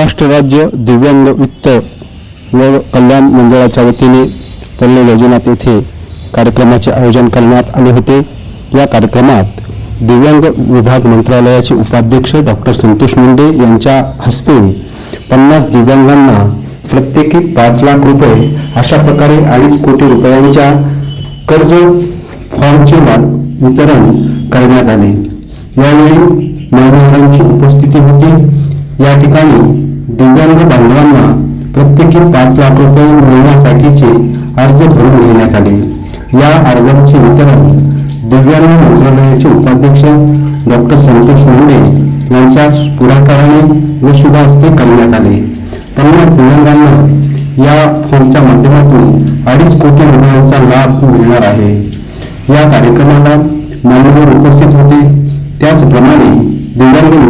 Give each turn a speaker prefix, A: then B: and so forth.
A: महाराष्ट्र राज्य दिव्यांग वित्त व कल्याण मंडळाच्या वतीने पल्ले योजनात येथे कार्यक्रमाचे आयोजन करण्यात आले होते. या कार्यक्रमात दिव्यांग विभाग मंत्रालयाचे उपाध्यक्ष डॉक्टर संतोष मुंडे यांच्या हस्ते पन्नास दिव्यांगांना प्रत्येकी पाच लाख रुपये अशा प्रकारे अडीच कोटी रुपयांच्या कर्ज फॉर्मचे वितरण करण्यात आले. यावेळी मान्यवरांची उपस्थिती होती. या ठिकाणी दिव्यांग बांधवांना प्रत्येकी पाच लाख रुपये मिळण्यासाठीचे अर्ज भरून घेण्यात आले. या अर्जांचे वितरण दिव्यांग मंत्रालयाचे उपाध्यक्ष डॉक्टर संतोष मुंडे यांच्या पुढाकाराने व शुभहस्ते करण्यात आले. पन्नास दिव्यांगांना या फॉर्मच्या माध्यमातून अडीच कोटी रुपयांचा लाभ मिळणार आहे. या कार्यक्रमाला मान्यवर उपस्थित होते. त्याचप्रमाणे दिव्यांग